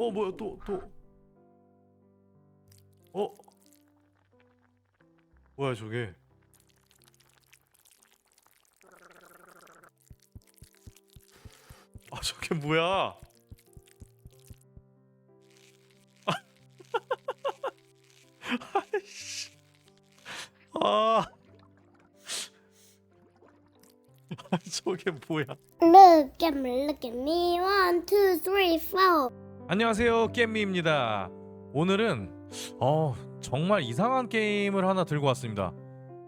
어 뭐야 또 또. 어? 뭐야 저게? 아 저게 뭐야? 아이씨. 아. 아 저게 뭐야? Look at me, look at me. One, two, three, four. 안녕하세요 겜미입니다. 오늘은 어 정말 이상한 게임을 하나 들고 왔습니다.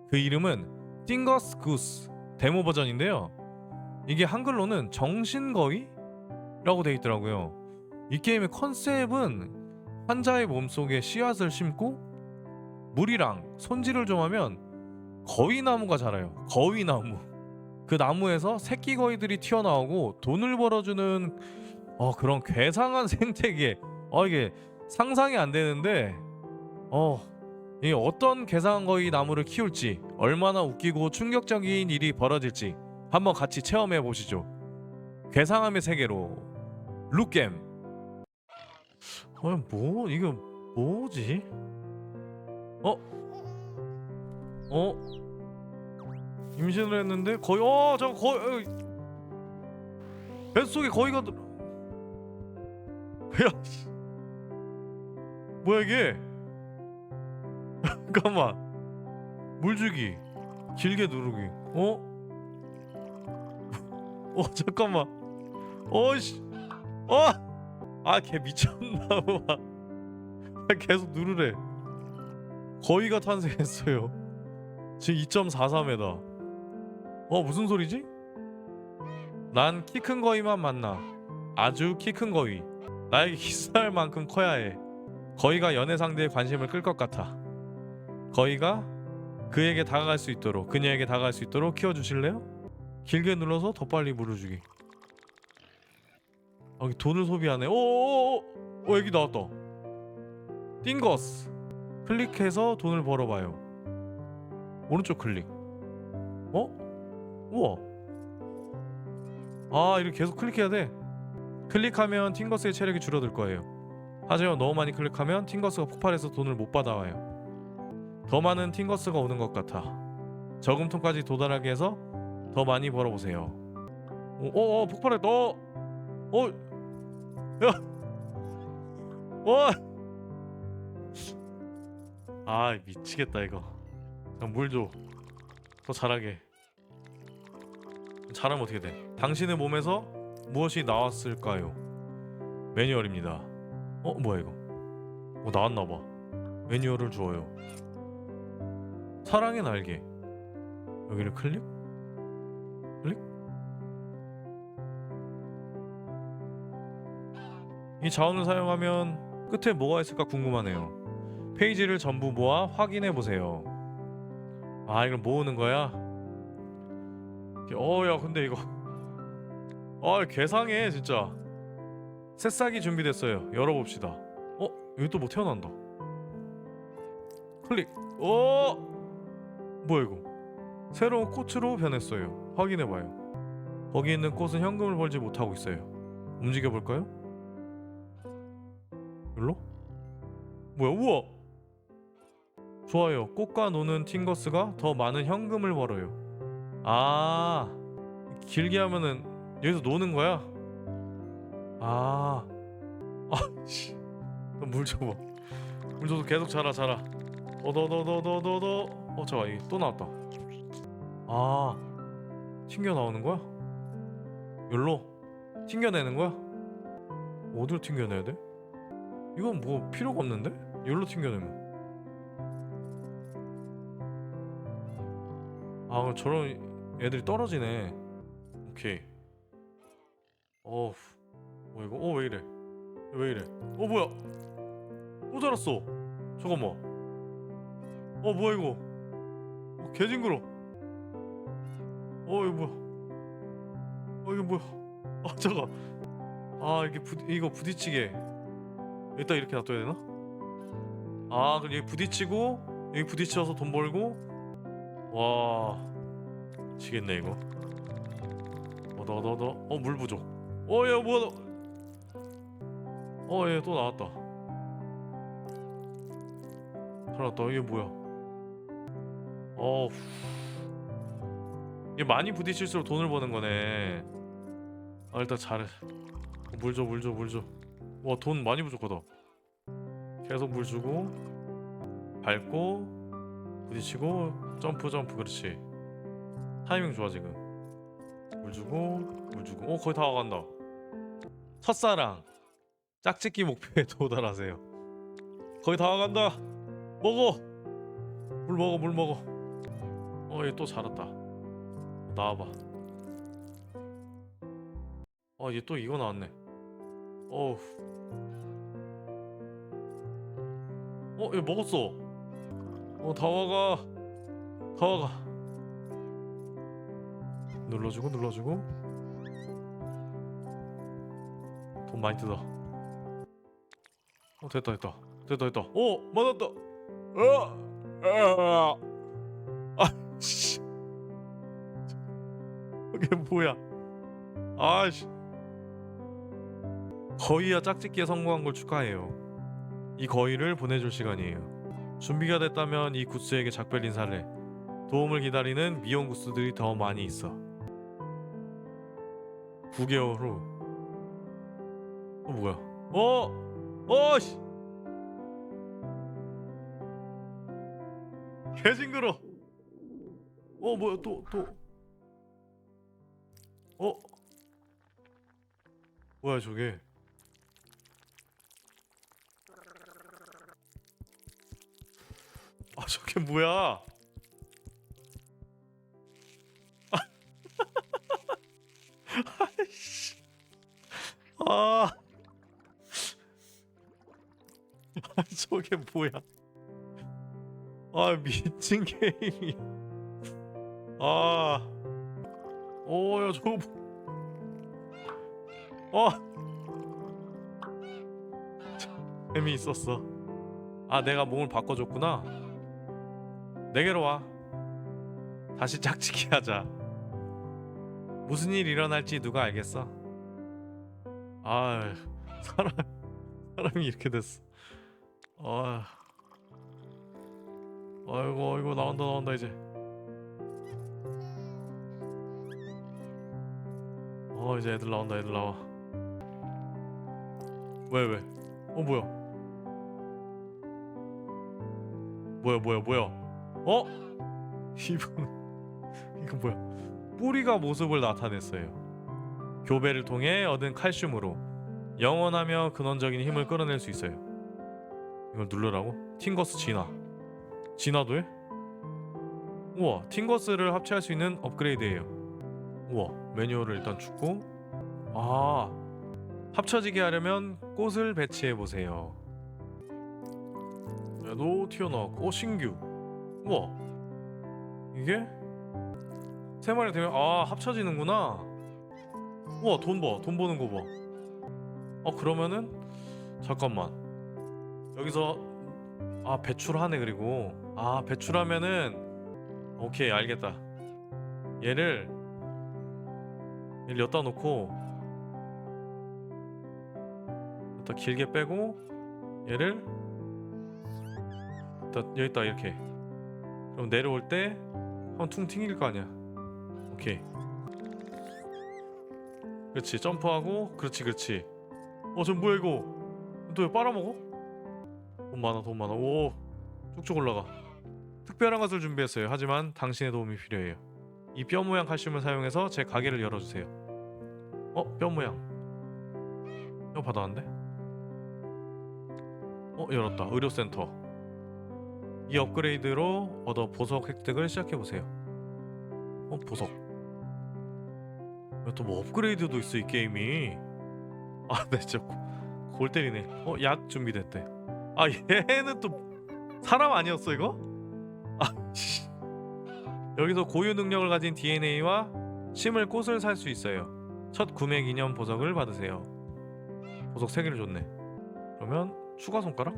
그 이름은 띵거스 구스 데모 버전인데요. 이게 한글로는 정신거위 라고 돼 있더라고요. 이 게임의 컨셉은 환자의 몸속에 씨앗을 심고 물이랑 손질을 좀 하면 거위나무가 자라요. 거위나무. 그 나무에서 새끼 거위들이 튀어나오고 돈을 벌어주는 어 그런 괴상한 생태계. 어 이게 상상이 안 되는데 어 이게 어떤 괴상한 거위 나무를 키울지 얼마나 웃기고 충격적인 일이 벌어질지 한번 같이 체험해 보시죠. 괴상함의 세계로. 룩겜. 어뭐 이거 뭐지? 어? 어? 임신을 했는데 거의 어 저거 거의 뱃속에 거위가 들... 야, 씨. 뭐야 이게? 잠깐만. 물 주기, 길게 누르기. 어? 어 잠깐만. 어씨. 어. 아걔 미쳤나 봐. 아, 계속 누르래. 거위가 탄생했어요. 지금 2.43m. 어 무슨 소리지? 난 키 큰 거위만 만나. 아주 키 큰 거위. 나에게 키스할 만큼 커야 해. 거위가 연애 상대의 관심을 끌 것 같아. 거위가 그에게 다가갈 수 있도록 그녀에게 다가갈 수 있도록 키워주실래요? 길게 눌러서 더 빨리 물어주기. 아, 여기 돈을 소비하네. 오오오, 어 여기 나왔다. 띵거스. 클릭해서 돈을 벌어봐요. 오른쪽 클릭. 어? 우와. 아 이렇게 계속 클릭해야 돼. 클릭하면 팅거스의 체력이 줄어들 거예요. 하지만 너무 많이 클릭하면 팅거스가 폭발해서 돈을 못 받아와요. 더 많은 팅거스가 오는 것 같아. 저금통까지 도달하게 해서 더 많이 벌어보세요. 어, 어, 어 폭발했다. 어, 어, 야, 와, 아 미치겠다 이거. 물 줘. 더 잘하게. 잘하면 어떻게 돼? 당신의 몸에서 무엇이 나왔을까요? 매뉴얼입니다. 어 뭐야 이거? 어 나왔나 봐. 매뉴얼을 주어요. 사랑의 날개. 여기를 클릭? 클릭? 이 자원을 사용하면 끝에 뭐가 있을까 궁금하네요. 페이지를 전부 모아 확인해 보세요. 아 이걸 모으는 거야? 어야 근데 이거 아 괴상해 진짜. 새싹이 준비됐어요. 열어봅시다. 어? 여기 또 뭐 태어난다. 클릭. 어? 뭐야 이거? 새로운 꽃으로 변했어요. 확인해봐요. 거기 있는 꽃은 현금을 벌지 못하고 있어요. 움직여볼까요? 일로? 뭐야 우와! 좋아요. 꽃과 노는 팅거스가 더 많은 현금을 벌어요. 아 길게 하면은 여기서 노는 거야? 아, 아씨, 물 줘봐. 물 줘서 계속 자라 자라. 어더더더더더더. 어 잠깐 이게 또 나왔다. 아, 튕겨 나오는 거야? 열로 튕겨내는 거야? 어디로 튕겨내야 돼? 이건 뭐 필요가 없는데? 열로 튕겨내면. 아 저런 애들이 떨어지네. 오케이. 어우 뭐 이거 어왜 이래? 왜 이래? 어 뭐야? 또 자랐어. 잠깐만. 어 뭐야 이거? 어, 개 징그러 어 이거 뭐야? 어 이게 뭐야? 아 잠깐. 아 이게 부 이거 부딪히게. 일단 이렇게 놔둬야 되나? 아 그럼 여기 부딪히고 여기 부딪혀서 돈 벌고. 와. 미치겠네 이거. 어더더더 어 물 부족 어야 뭐야 어, 얘 또 나왔다. 살았다. 이게 뭐야? 어, 이게 많이 부딪힐수록 돈을 버는 거네. 아, 일단 잘해. 물 줘, 물 줘, 물 줘. 와, 돈 많이 부족하다. 계속 물 주고, 밟고, 부딪히고, 점프, 점프, 그렇지. 타이밍 좋아 지금. 물 주고, 물 주고. 어, 거의 다 와간다. 첫사랑. 짝짓기 목표에 도달하세요. 거의 다 와간다. 먹어. 물 먹어, 물 먹어. 어, 얘 또 자랐다. 나와봐. 어, 얘 또 이거 나왔네. 어우. 어, 얘 먹었어. 어, 다 와가. 다 와가. 눌러주고, 눌러주고. 많이 뜯어. 어, 됐다, 됐다. 됐다, 됐다. 오, 맞았다. 어, 아, 아, 씨. 이게 뭐야? 아씨. 거의야 짝짓기에 성공한 걸 축하해요. 이 거의를 보내줄 시간이에요. 준비가 됐다면 이 구스에게 작별 인사를 해. 도움을 기다리는 미용 구스들이 더 많이 있어. 9개월 후. 어 뭐야? 어, 어 씨. 개 징그러. 어 뭐야 또 또. 어? 뭐야 저게? 아 저게 뭐야? 저게 뭐야? 아 미친 게임이. 아. 오야 저거 뭐- 어. 재미 있었어. 아 내가 몸을 바꿔줬구나. 내게로 와. 다시 짝짓기 하자. 무슨 일 일어날지 누가 알겠어? 아 사람 사람이 이렇게 됐어 아 아이고 아이고 나온다 나온다 이제 어 이제 애들 나온다 애들 나와 왜 왜? 어 뭐야? 뭐야 뭐야 뭐야? 어? 이분 이거 뭐야? 뿌리가 모습을 나타냈어요. 교배를 통해 얻은 칼슘으로 영원하며 근원적인 힘을 끌어낼 수 있어요. 이걸 누르라고? 팅거스 진화. 진화도 해? 우와 팅거스를 합체할 수 있는 업그레이드예요. 우와 매뉴얼을 일단 죽고 아 합쳐지게 하려면 꽃을 배치해 보세요. 얘도 튀어나왔고 어 신규 우와 이게 세 마리 되면 아 합쳐지는구나. 우와 돈 봐, 돈 버는 거 봐. 어 그러면은 잠깐만 여기서 아 배출하네 그리고. 아 배출하면은 오케이 알겠다. 얘를 얘를 엿다 놓고 일단 길게 빼고 얘를 일단 여기 있다 이렇게. 그럼 내려올 때 한번 퉁 튕길 거 아니야. 오케이. 그렇지 점프하고 그렇지 그렇지. 어저 뭐야 이거? 너왜 빨아먹어? 돈 많아 돈 많아 오 쭉쭉 올라가 특별한 것을 준비했어요 하지만 당신의 도움이 필요해요 이 뼈 모양 칼슘을 사용해서 제 가게를 열어주세요 어? 뼈 모양 뼈 받았는데? 어? 열었다 의료센터 이 업그레이드로 얻어 보석 획득을 시작해보세요 어? 보석 또 뭐 업그레이드도 있어 이 게임이 아네 진짜 고- 골 때리네 어? 약 준비됐대 아 얘는 또 사람 아니었어 이거? 아 씨. 여기서 고유 능력을 가진 DNA와 심을 꽃을 살 수 있어요 첫 구매 기념 보석을 받으세요 보석 3개를 줬네 그러면 추가 손가락?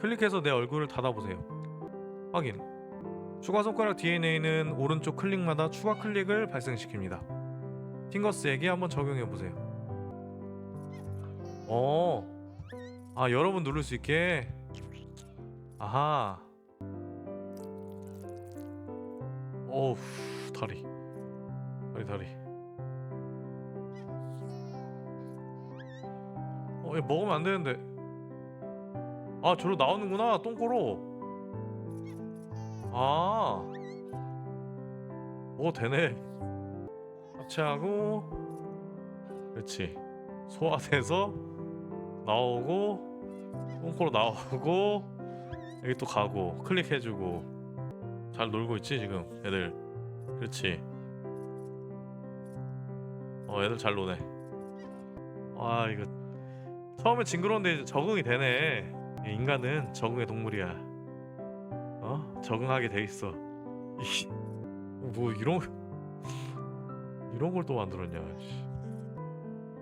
클릭해서 내 얼굴을 닫아보세요 확인 추가 손가락 DNA는 오른쪽 클릭마다 추가 클릭을 발생시킵니다 팅거스에게 한번 적용해보세요 어. 아 여러 번 누를 수 있게. 아하. 어우 다리. 다리 다리. 어, 얘 먹으면 안 되는데. 아, 저로 나오는구나. 똥꼬로. 아. 오, 되네. 합체하고 그렇지. 소화돼서 나오고 똥꼬로 나오고 여기 또 가고 클릭해 주고 잘 놀고 있지, 지금 애들. 그렇지. 어, 애들 잘 노네. 아, 이거 처음에 징그러운데 적응이 되네. 인간은 적응의 동물이야. 어? 적응하게 돼 있어. 이, 뭐 이런 이런 걸 또 만들었냐? 씨.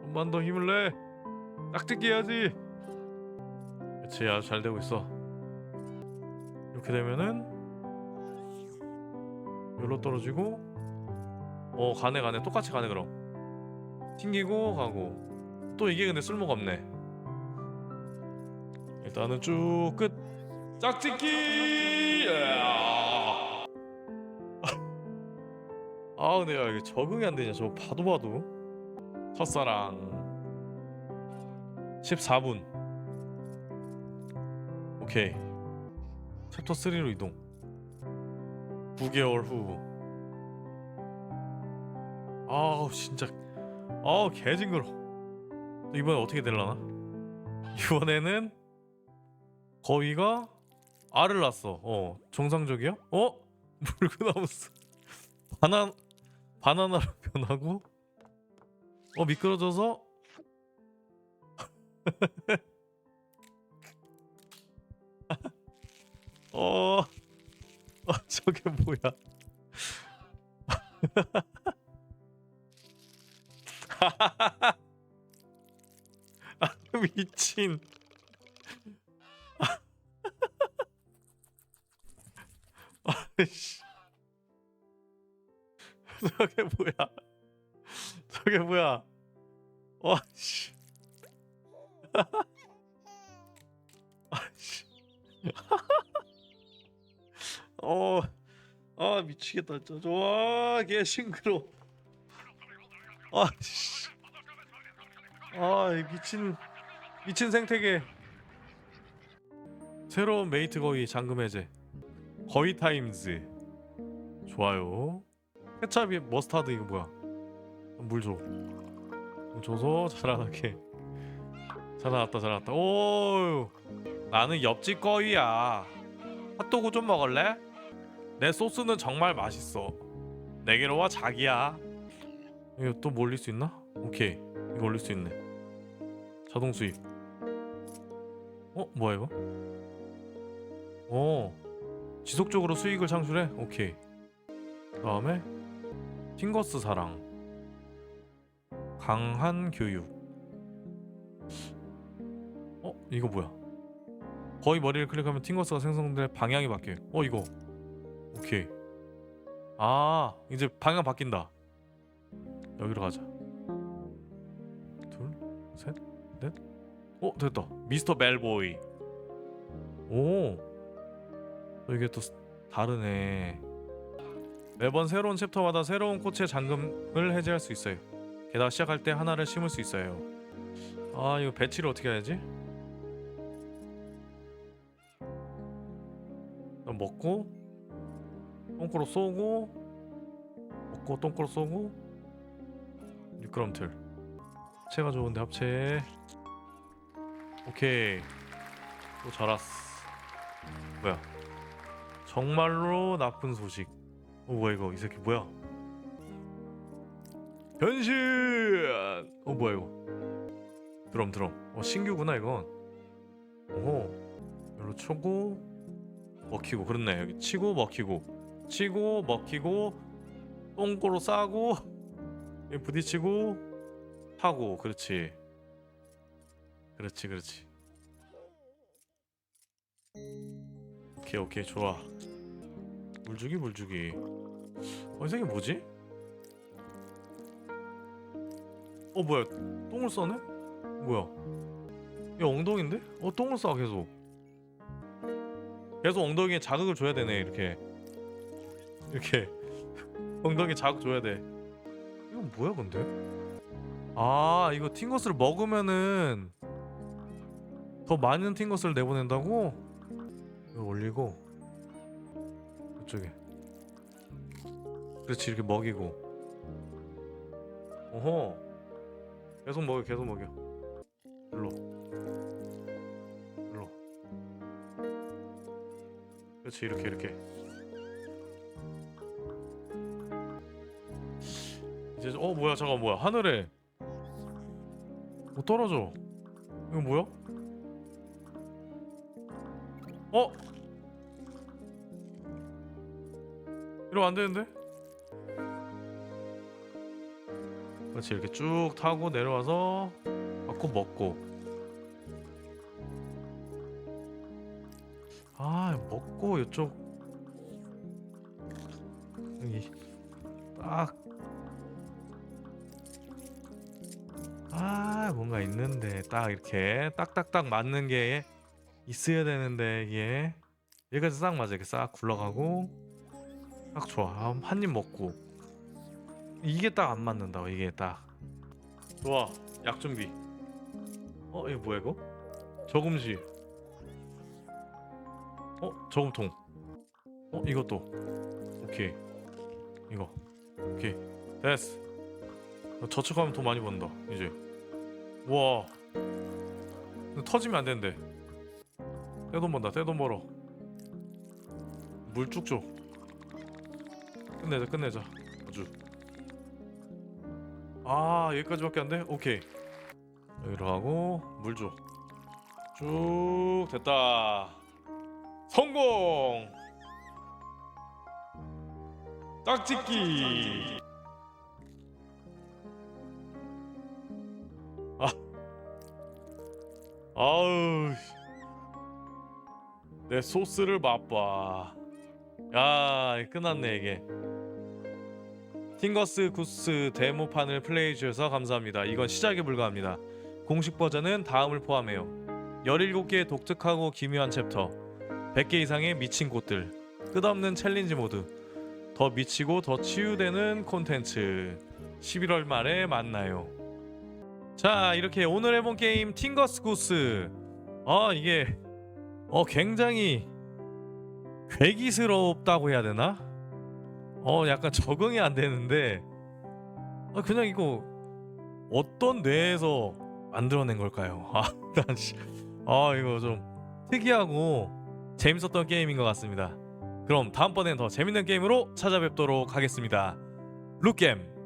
좀만 더 힘을 내. 깍두기 해야지. 아주 잘 되고 있어. 이렇게 되면은 여기로 떨어지고, 어 가네 가네 똑같이 가네 그럼. 튕기고 가고. 또 이게 근데 쓸모가 없네. 일단은 쭉 끝. 짝짓기. 야. 아 근데 야 이게 적응이 안 되냐? 저거 봐도 봐도. 첫사랑. 14분. 오케이. 챕터 3로 이동. 9개월 후. 아우 진짜. 아우 개징그러. 이번에 어떻게 될라나? 이번에는 거위가 알을 낳았어. 어, 정상적이야? 어? 물구나무스. 바나 바나나로 변하고 어 미끄러져서 어, 어 저게 뭐야? 아, 미친. 아이씨. 저게 뭐야? 저게 뭐야? 와 씨. 아씨. 어. 아 미치겠다 진짜. 와, 개 싱그러. 아 씨. 아, 이 미친 미친 생태계. 새로운 메이트 거위 잠금 해제. 거위 타임즈. 좋아요. 케찹이 머스타드 이거 뭐야? 물 줘. 물 줘서 자라나게. 자라났다 자라났다. 오. 나는 옆집 거위야. 핫도그 좀 먹을래? 내 소스는 정말 맛있어. 내게로 와 자기야. 이거 또 뭐 올릴 수 있나? 오케이. 이거 올릴 수 있네. 자동 수입. 어 뭐야 이거? 어 지속적으로 수익을 창출해. 오케이. 다음에 팅거스 사랑. 강한 교육. 어 이거 뭐야? 거의 머리를 클릭하면 팅거스가 생성될 방향이 바뀌어. 어 이거. 오케이. 아 이제 방향 바뀐다. 여기로 가자. 둘, 셋, 넷. 어 됐다. 미스터 벨보이. 오. 어, 이게 또 스- 다르네. 매번 새로운 챕터마다 새로운 꽃의 잠금을 해제할 수 있어요. 게다가 시작할 때 하나를 심을 수 있어요. 아 이거 배치를 어떻게 해야지? 먹고 똥꼬로 쏘고 먹고 똥꼬로 쏘고 미끄럼틀. 합체가 좋은데 합체. 오케이. 또 자랐어 뭐야? 정말로 나쁜 소식. 어 뭐야 이거? 이 새끼 뭐야? 변신! 어 뭐야 이거? 드럼 드럼. 어 신규구나 이건. 오호. 여기로 쳐고 먹히고 그렇네. 여기 치고 먹히고. 치고 먹히고 똥꼬로 싸고 부딪히고 하고. 그렇지. 그렇지 그렇지. 오케이 오케이. 좋아. 물주기 물주기. 어, 이 새끼 뭐지? 어 뭐야. 똥을 싸네? 뭐야? 이 엉덩인데? 어 똥을 싸 계속 계속 엉덩이에 자극을 줘야 되네 이렇게. 이렇게. 엉덩이에 자극 줘야 돼. 이건 뭐야 근데? 아 이거 팅거스를 먹으면은 더 많은 팅거스를 내보낸다고? 이거 올리고. 이쪽에. 그렇지 이렇게 먹이고. 어허. 계속 먹여 계속 먹여. 일로 그렇지 이렇게 이렇게 이제 어 뭐야 잠깐 뭐야 하늘에 뭐 떨어져 이거 뭐야? 어? 이러면 안 되는데? 그렇지 이렇게 쭉 타고 내려와서 갖고 먹고 아 먹고 이쪽. 여기. 딱아 뭔가 있는데 딱 이렇게 딱딱딱 맞는 게 있어야 되는데 이게. 여기까지 싹 맞아. 이렇게 싹 굴러가고 딱 좋아. 한 입 먹고. 이게 딱 안 맞는다 이게 딱. 좋아. 약 준비. 어 이거 뭐야 이거? 저금시 어 저금통. 어 이것도. 오케이. 이거. 오케이. 됐어. 어, 저축하면 돈 많이 번다 이제. 와. 이거 터지면 안 되는데. 떼돈 번다 떼돈 벌어. 물쭉 줘. 끝내자 끝내자. 아주. 아 여기까지밖에 안 돼? 오케이. 여기로 가고 물 줘. 쭉 됐다 성공! 딱짓기. 아. 아우 내 소스를 맛봐. 야 끝났네 이게. 팅거스 구스 데모판을 플레이해 주셔서 감사합니다. 이건 시작에 불과합니다. 공식 버전은 다음을 포함해요. 17개의 독특하고 기묘한 챕터, 100개 이상의 미친 곳들, 끝없는 챌린지 모드, 더 미치고 더 치유되는 콘텐츠. 11월 말에 만나요. 자, 이렇게 오늘 해본 게임 팅거스 구스. 아, 이게 어 굉장히 괴기스럽다고 해야 되나? 어 약간 적응이 안 되는데 아, 그냥 이거 어떤 뇌에서 만들어낸 걸까요? 아, 아 이거 좀 특이하고 재밌었던 게임인 것 같습니다. 그럼 다음번엔 더 재밌는 게임으로 찾아뵙도록 하겠습니다. 룩겜